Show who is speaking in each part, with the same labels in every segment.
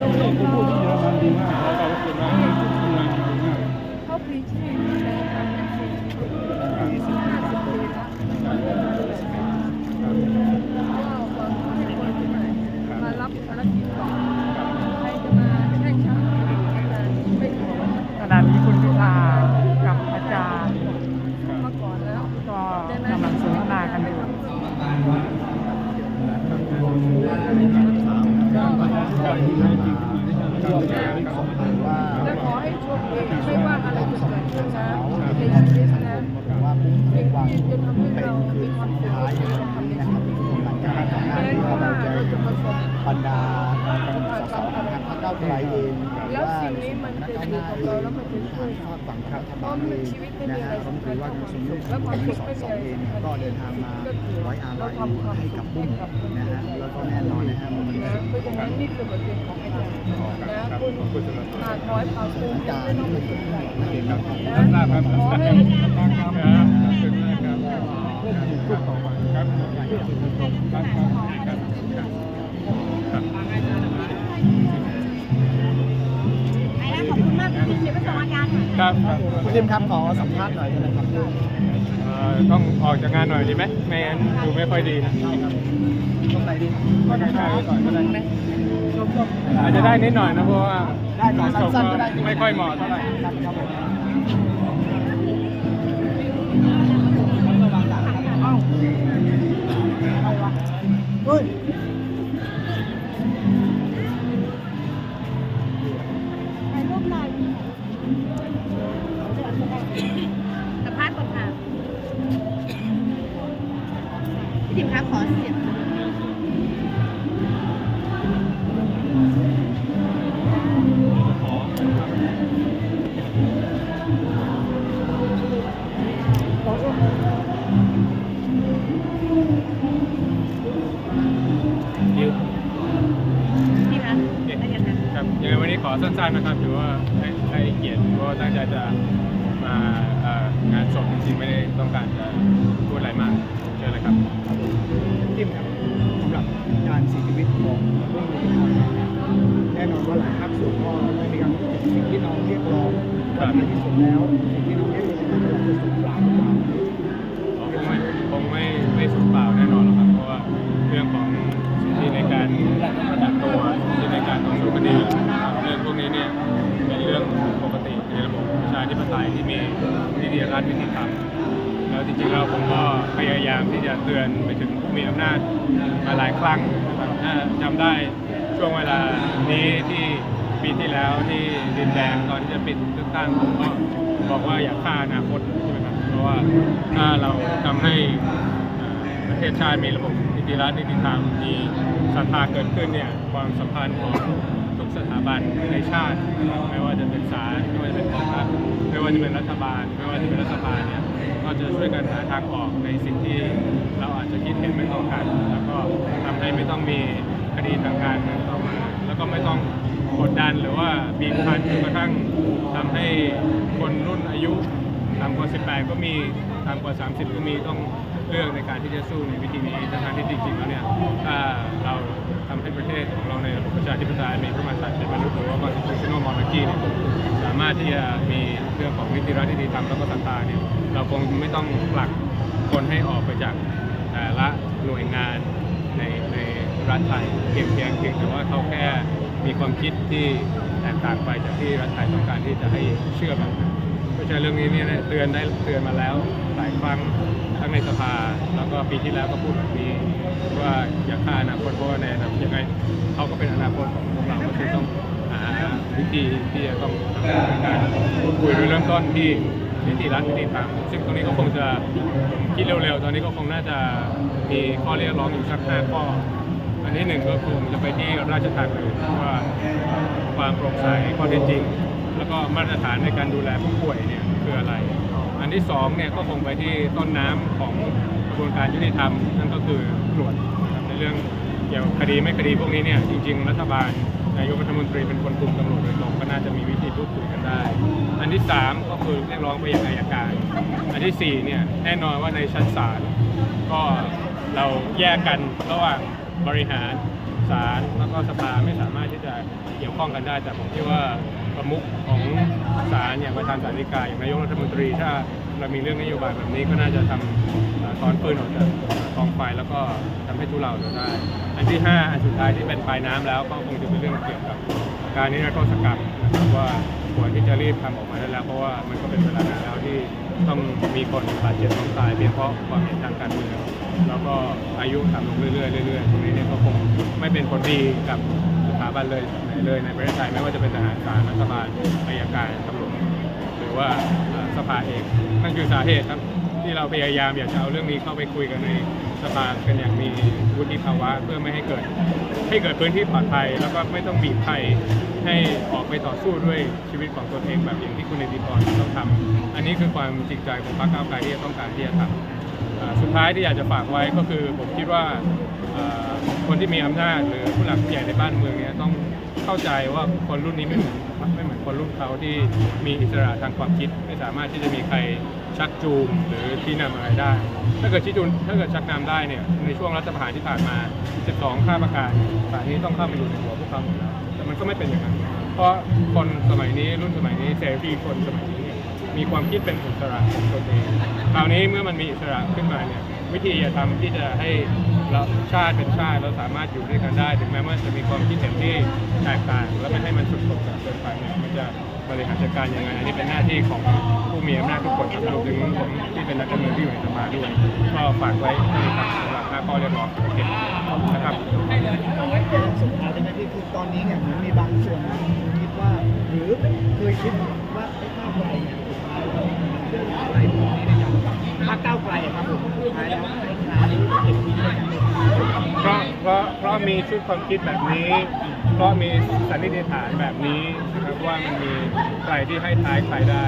Speaker 1: ผมพูดที่อรมันดีมากขอบคุณมากทำงนดีมาก
Speaker 2: เขาพลีชีพในการเป็นชีวิตห้าสิบปีแล้วก็หวังให้คนใหม่มารับภารกิจต่อใครจะมาแข่งขันกันไม่ขอ
Speaker 3: ขณะนี้คุณพิธากับอาจารย์
Speaker 2: มาก่อนแล้ว
Speaker 3: ก็กำลังสนทนากันอยู่
Speaker 2: และขอให้โชคดีไม่ว่าอะไรจะเกิดขึ้นนะในชีวิตนะสิ่งที่จะทำให้เรามีความสุขที่เราทำในชีวิตแม้ว่าเราจะประสบบ
Speaker 4: รรดาสสทางพรรคก้าว ไกลเองหรือ
Speaker 2: แล้ว
Speaker 4: ว่า
Speaker 2: สิ่ง
Speaker 4: ใน
Speaker 2: นี้
Speaker 4: ส่วน
Speaker 2: มัน
Speaker 4: ของคณะ
Speaker 2: จะ
Speaker 4: ก้าว
Speaker 2: อ
Speaker 4: ห
Speaker 2: ยู่
Speaker 4: น้า
Speaker 2: กับ
Speaker 4: เอ
Speaker 2: เรา
Speaker 4: ง
Speaker 2: แล้วมันจะช่วย
Speaker 4: ทางฝากฝั่งรัฐ
Speaker 2: เพ
Speaker 4: บา
Speaker 2: ราะ
Speaker 4: ล
Speaker 2: มัน
Speaker 4: เอง
Speaker 2: ชีวิตไม่
Speaker 4: นะ
Speaker 2: มีอะไร
Speaker 4: ฮะผม
Speaker 2: สำคั
Speaker 4: ถื
Speaker 2: ญ
Speaker 4: อว่า
Speaker 2: เท่า
Speaker 4: ใน
Speaker 2: ความ
Speaker 4: ส่วน
Speaker 2: สุข
Speaker 4: ข
Speaker 2: และ
Speaker 4: อง
Speaker 2: ความสุข
Speaker 4: ส
Speaker 2: ไม่มี
Speaker 4: ส
Speaker 2: อะไร
Speaker 4: เอง
Speaker 2: สำคัญ
Speaker 4: ก็เดินทางมา
Speaker 2: ก็คือ
Speaker 4: ไว้อาลั
Speaker 2: เรา
Speaker 4: ย
Speaker 2: ทำความ
Speaker 4: ให้
Speaker 2: สุ
Speaker 4: กับ
Speaker 2: ข
Speaker 4: ปุ้
Speaker 2: ให้
Speaker 4: ม
Speaker 2: กับคน
Speaker 4: นะ
Speaker 2: อื่น
Speaker 4: ฮะแล้วก็แน่นอนนะฮะมันเป็น
Speaker 2: นะ
Speaker 4: สิ่ง
Speaker 2: เพราะฉะนั้นนี่คือบทเรียนของอาจารย์นะคุณหากขอให้ความสุขไม่ต้องไปสนใจนะ
Speaker 1: ทราบครับ
Speaker 2: ขอให้
Speaker 1: ครับขอบคุณมากครับครับครับครับ
Speaker 5: ครั
Speaker 1: บครับ
Speaker 4: คุณทิมครับขอสัมภาษณ์หน่อยได้ไหมครับ
Speaker 1: เอ่อต้องออกจากงานหน่อยดีไหมไม่งั้นดูไม่ค่อยดีนะ
Speaker 4: ตรงไหนดี
Speaker 1: ก็ใกล้ๆก่อนก็ได้อาจจะได้นิดหน่อยนะเพราะว่า
Speaker 4: ได้ขอสั้นๆก็ได้
Speaker 1: ไม่ค่อยเหมาะเท่าไหร่
Speaker 4: ครับครับผมเฮ้ย
Speaker 5: ถ่าย สัมภาษณ์ก่อนค่ะพี่ติ๋มคะขอเสียง
Speaker 1: ดิว
Speaker 5: พี่คะได้ยังคะ
Speaker 1: ครับยังไงวันนี้ขอสั้นๆนะครับถือว่าให้ให้เกียรติเพราะว่าตั้งใจจะ มางานศพจริงๆไม่ได้ต้องการจะพูดอะไรมากเชิญเลยครับ
Speaker 4: ทิมครับสำหรับการเสียชีวิตของเรื่องนี้แน่นอนว่าหลายภาคส่วนก็ได้มีการพูดถึงสิ่งที่เราเรียกร้องว่าในที่สุดแล้ว รั
Speaker 1: ฐนิติธรรมแล้วจริงๆแล้วผมก็พยายามที่จะเตือนไปถึงผู้มีอำนาจมาหลายครั้งนะครับถ้าจำได้ช่วงเวลานี้ที่ปีที่แล้วที่ดินแดงตอนที่จะปิดเลือกตั้งผมก็บอกว่าอย่าฆ่าอนาคตใช่ไหมครับเพราะว่าถ้าเราทำให้ประเทศชาติมีระบบนิติรัฐนิติธรรมมีศรัทธาเกิดขึ้นเนี่ยความสัมพันธ์ของทุกสถาบันในชาติ ไม่ว่าจะเป็นศาลไม่ว่าจะเป็นกองทัพ ไม่ว่าจะเป็นรัฐบาล ไม่ว่าจะเป็นรัฐบาลเนี่ยก็จะช่วยกันหาทางออกในสิ่งที่เราอาจจะคิดเห็นไม่ตรงกัน แล้วก็ทำให้ไม่ต้องมีคดีทางการเมืองต่อมา แล้วก็ไม่ต้องกดดันหรือว่าบีบคั้นจนกระทั่งทำให้คนรุ่นอายุต่ำกว่า 18 ก็มีต่ำกว่า 30 ก็มีต้องเลือกในการที่จะสู้ในวิธีนี้ทั้งที่จริงๆแล้วเนี่ย ธิปไตยมีพระมหากษัตริย์เป็นมนุษย์หรือว่า constitutional monarchy เนี่ยสามารถที่จะมีเรื่องของนิติรัฐนิติธรรมแล้วก็ศรัทธาเนี่ยเราคงไม่ต้องผลักคนให้ออกไปจากแต่ละหน่วยงานในในรัฐไทยเพียงเพียงเพียงแต่ว่าเขาแค่มีความคิดที่แตกต่างไปจากที่รัฐไทยต้องการที่จะให้เชื่อแบบนั้นเพราะฉะนั้นเรื่องนี้เนี่ยเตือนได้เตือนมาแล้วหลายครั้งทั้งในสภาแล้วก็ปีที่แล้วก็พูดแบบนี้ ว่าอย่าฆ่าอนาคตเพราะว่าในอนาคตยังไงเขาก็เป็นอนาคตของพวกเราก็คือต้องหาวิธีที่จะต้องทำการพูดคุยโดยเริ่มต้นที่นิติรัฐนิติธรรมซึ่งตรงนี้ก็คงจะคิดเร็วๆ ตอนนี้ก็คงน่าจะมีข้อเรียกร้องอยู่สักห้าข้อ อันที่หนึ่งก็คงจะไปที่ราชทานเลยว่าความโปร่งใสข้อเท็จจริง แล้วก็มาตรฐานในการดูแลผู้ป่วยเนี่ยคืออะไร อันที่สองเนี่ยก็คงไปที่ต้นน้ำของ ระบวนการยุติธรรมนั่นก็คือตำรวจในเรื่องเกี่ยวคดีไม่คดีพวกนี้เนี่ยจริง ๆ รัฐบาลนายกรัฐมนตรีเป็นคนคุมตำรวจโดยตรงก็น่าจะมีวิธีพูดคุยกันได้ อันที่สามก็คือเรียกร้องไปยังอายการ อันที่สี่เนี่ยแน่นอนว่าในชั้นศาลก็เราแยกกันระหว่างบริหารศาลแล้วก็สภาไม่สามารถที่จะเกี่ยวข้องกันได้ แต่ผมคิดว่าประมุขของศาลอย่างประธานศาลฎีกาอย่างนายกรัฐมนตรีถ้า เรามีเรื่องนโยบายแบบนี้ก็น่าจะทำเอ่อถอนปืนออกจากกองไฟแล้วก็ทำให้ทุเลาเราได้ อันที่ห้าอันสุดท้ายที่เป็นปลายน้ำแล้ว ก็คงจะเป็นเรื่องเกี่ยวกับการนิรโทษกรรมนะครับว่าควรที่จะรีบทำออกมาได้แล้ว เพราะว่ามันก็เป็นเวลานานแล้วที่ต้องมีคนบาดเจ็บต้องตายเพียงเพราะความเห็นทางการเมืองแล้วก็อายุต่ำลงเรื่อยๆเรื่อยๆตรงนี้เนี่ยก็คงไม่เป็นผลดีกับสถาบันเลยไหนเลยในประเทศไทยไม่ว่าจะเป็นทหารศาลรัฐบาลอายการตำรวจหรือว่า ภาเองนั่นคือสาเหตุครับ ที่เราพยายามอยากจะเอาเรื่องนี้เข้าไปคุยกันในสภากันอย่างมีวุฒิภาวะเพื่อไม่ให้เกิด ให้เกิดพื้นที่ปลอดภัย แล้วก็ไม่ต้องบีบใครให้ออกไปต่อสู้ด้วยชีวิตของตนเองแบบอย่างที่คุณเนติพรต้องทำอันนี้คือความจริงใจของพรรคก้าวไกลที่จะต้องการที่จะทำ สุดท้ายที่อยากจะฝากไว้ก็คือผมคิดว่าคนที่มีอำนาจหรือผู้หลักผู้ใหญ่ในบ้านเมืองเนี้ต้องเข้าใจว่าคนรุ่นนี้ไม่เหมือนไม่เหมือนคนรุ่นเขาที่มีอิสระทางความคิด ไม่สามารถที่จะมีใครชักจูงหรือชี้นำอะไรได้ ถ้าเกิดชี้จูงถ้าเกิดชักนำได้เนี่ยในช่วงรัฐประหารที่ผ่านมา 12 ข้าประการป่านนี้ต้องเข้ามาอยู่ในหัวพวกเขาแต่มันก็ไม่เป็นอย่างนั้นเพราะคนสมัยนี้รุ่นสมัยนี้เสรีคนสมัยนี้ มีความคิดเป็นอิสระของตนเองคราวนี้เมื่อมันมีอิสระขึ้นมาเนี่ยวิธีจะทำที่จะให้เราชาติเป็นชาติเราสามารถอยู่ด้วยกันได้ ถึงแม้ว่าจะมีความคิดเห็นที่แตกต่าง และไม่ให้มันสุดโต่งเกินไปเนี่ยมันจะบริหารจัดการยังไงอันนี้เป็นหน้าที่ของผู้มีอำนาจทุกคนครับรวมถึงผมที่เป็นนักการเมืองที่อยู่ในสภาด้วยก็ฝากไว้นะครับสำหรับห้าข้อเรียกร้องโอเคนะครับ
Speaker 4: สุดท้าที่คือตอนนี้เนี่ยมันมีบางส่วนนะคิดว่า หรือเคยคิดว่าไอ้ก้าวไกลเนี่ย ถ้าก้าวไกลครับผมสุดท้ายแล้วไอ้ขานี้เก็บที่ได้กันเลย
Speaker 1: เพราะเพราะเพราะมีชุดความคิดแบบนี้ เพราะมีสันนิษฐานแบบนี้นะครับว่ามันมีใครที่ให้ท้ายใครได้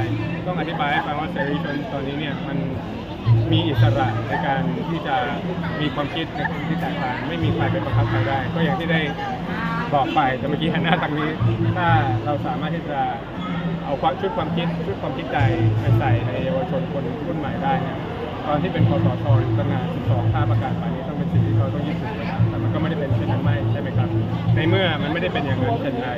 Speaker 1: ต้องอธิบายให้ฟังว่าเสรีชนตอนนี้เนี่ยมันมีอิสระในการที่จะมีความคิดในความคิดแตกต่างไม่มีใครไปบังคับใครได้ ก็อย่างที่ได้บอกไปแต่เมื่อกี้หันหน้าทางนี้ถ้าเราสามารถที่จะเอาความชุดความคิดชุดความคิดใจไปใส่ในเยาวชนคนรุ่นใหม่ได้เนี่ย ตอนที่เป็นคอสชตั้งงาน12ข้าประกาศไปนี้ต้องเป็นสิ่งที่เขาต้องยึดถือนะครับแต่มันก็ไม่ได้เป็นเช่นนั้นไม่ใช่ไหมครับ ในเมื่อมันไม่ได้เป็นอย่างนั้นเช่นไร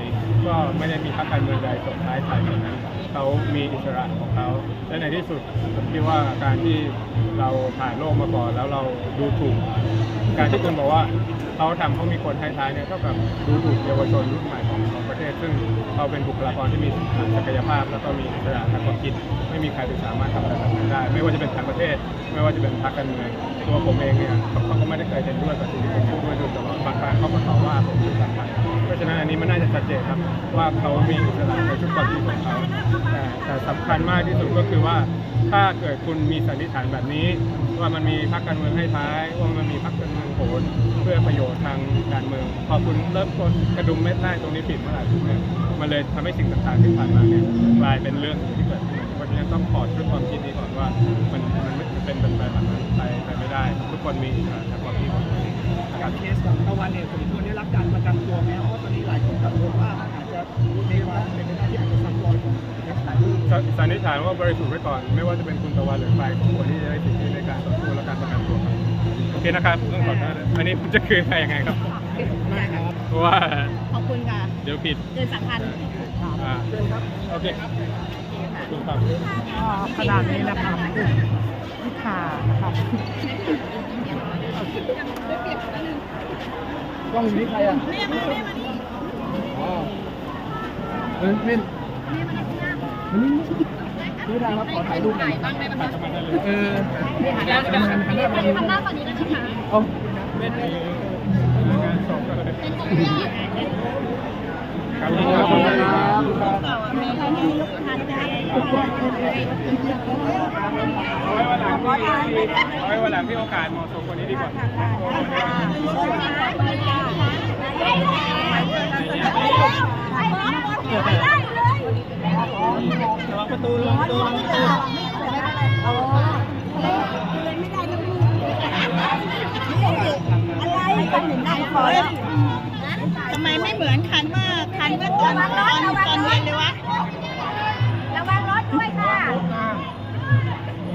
Speaker 1: ก็ไม่ได้มีพรรคการเมืองใดส่งท้ายใครเช่นนั้น เขามีอิสระของเขาและในที่สุดผมคิดว่าการที่เราผ่านโลกมาก่อนแล้วเราดูถูก การที่คุณบอกว่าเขาทำเขามีคนท้ายๆเนี่ยเท่ากับดูถูกเยาวชนรุ่นใหม่ของของประเทศ ซึ่งเขาเป็นบุคลากรที่มีศักยภาพ แล้วก็มีอิสระทางความคิด ไม่มีใครสามารถทำอะไรแบบนั้นได้ ไม่ว่าจะเป็นต่างประเทศ ไม่ว่าจะเป็นพรรคการเมืองตัวผมเองเนี่ยเขาก็ไม่ได้เคยเห็นด้วยกับสิ่งที่ผมพูดด้วยด้วยแต่ว่าบางครั้งเขาก็ต่อว่าผมด้วยซ้ำไปเพราะฉะนั้นอันนี้มันน่าจะชัดเจนครับว่าเขามีอิสระในทุกความคิดของเขาแต่แต่สำคัญมากที่สุดก็คือว่าถ้าเกิดคุณมีสันนิษฐานแบบนี้ ว่ามันมีพรรคการเมืองให้ท้าย ว่ามันมีพรรคการเมืองโหนเพื่อประโยชน์ทางการเมือง พอคุณเริ่มต้นกระดุมเม็ดแรกตรงนี้ผิดเมื่อไหร่ปุ๊บเนี่ยมันเลยทำให้สิ่งต่างๆที่ผ่านมาเนี่ยกลายเป็นเรื่องที่เกิดขึ้นเพราะฉะนั้นต้องขอชุดความคิดนี้ก่อนว่ามันมันไม่เป็นเป็นไปแบบนั้นไปไปไม่ได้ ทุกคนมีอิสระทางความคิดของตัวเองนะค
Speaker 4: กั
Speaker 1: รั
Speaker 4: บเคสของตะวันเนี่ยสมควรได้รับการประกันตัวไหมเพราะว่าตอนนี้หลายคนกังวลว่า อาจจะมีความเป็นไปได้ที่อาจจะซ้ำรอยของเคสไหน
Speaker 1: สันสันนิษฐานว่าบริสุทธิ์ไว้ก่อน ไม่ว่าจะเป็นคุณตะวันหรือใครก็ควรที่จะได้สิทธิในการต่อสู้และการประกันตัวครับโอเคนะครับต้องขอโทษด้วยอันนี้ผมจะคืนใครยังไงครับ
Speaker 4: ได้ครับ
Speaker 1: เพราะว่า
Speaker 5: ขอบคุณค่ะ
Speaker 1: เดี๋ยวผิด
Speaker 5: เกินสามพัน
Speaker 1: อ่าโอเคขอบคุณครับ
Speaker 3: ก็ขนาดนี้นะครับพิธานะครับ
Speaker 4: กล้องอยู่ที่ใครอะ
Speaker 5: แม่มาแม่มานี่
Speaker 4: อ๋อ เล่นเล่นมันนี่คือทางครับขอถ่ายรูปหน่อย
Speaker 5: บ้างได้ไหมคะ
Speaker 4: เออ
Speaker 5: หันหน้าหันหน้าหันหน้าฝั่งนี้นะคะ
Speaker 4: เอา
Speaker 1: เล่นในงานศพก็เลย
Speaker 5: เป็นตรงนี้
Speaker 1: ครับ
Speaker 4: ขอบคุณครับ
Speaker 5: มีใครให้ลูกทานได้
Speaker 1: เอาไว้วันหลังที่เอาไว้วันหลังที่โอกาสเหมาะสมกว่านี้ดีกว่า
Speaker 4: ระวังประตูระวังประตูระวังประตู
Speaker 5: ทำไมไม่เหมือนคันว่าคันว่าตอนตอนตอนเย็นเลยวะ
Speaker 6: ระวังรถด้วยค่ะ